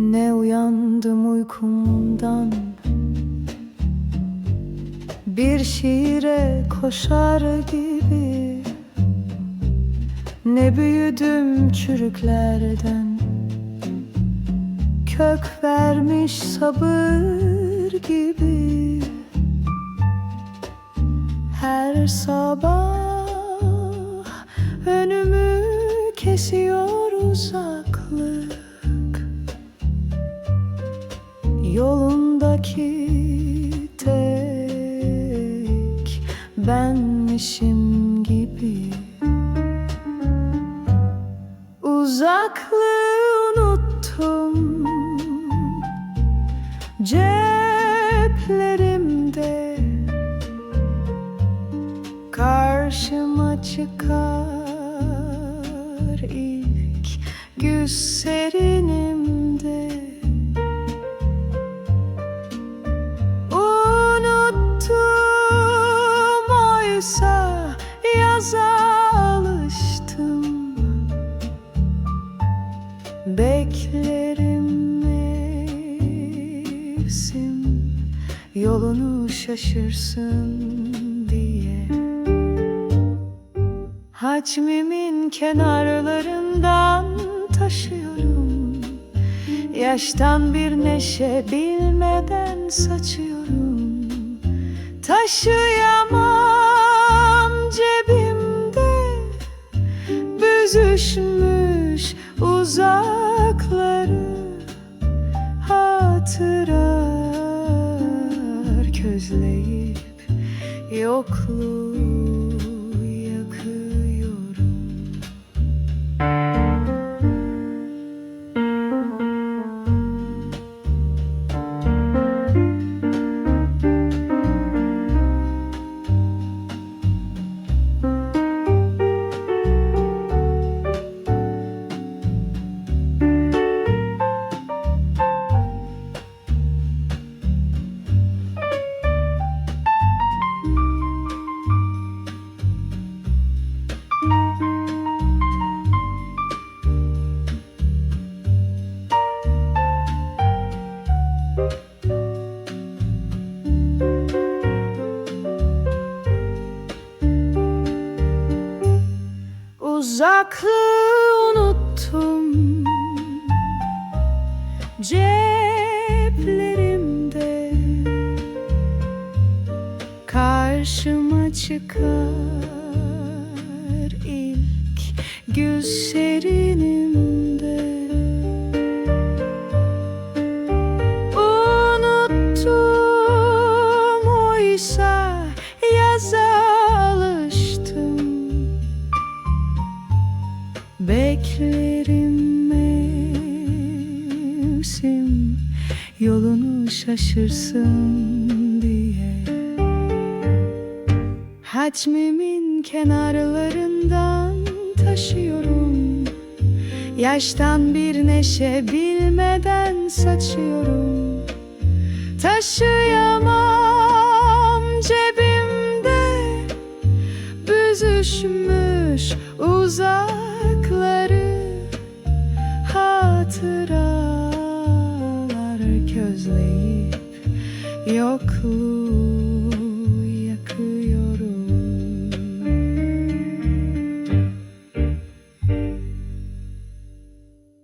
Ne uyandım uykumdan? Bir şiire koşar gibi. Ne büyüdüm çürüklerden? Kök vermiş sabır gibi. Her sabah önümü kesiyor uzaklık Yolundaki tek benmişim gibi. Uzaklığı unuttum. Ceplerimde Karşıma çıkar ilk güz serinimde mevsim Yolunu şaşırsın diye. Hacmimin kenarlarından taşıyorum. Yaştan bir neşe bilmeden saçıyorum. Taşıyamam cebimde. Büzüşmüş uzakları Hatırar Yokluğu Uzaklığı unuttum. Ceplerimde Karşıma çıkar ilk güz serinimde yolunu şaşırsın diye. Hacmimin kenarlarından taşıyorum. Yaştan bir neşe bilmeden saçıyorum. Taşıyamam cebimde. Büzüşmüş uzakları hatıra gözleyip yokluğu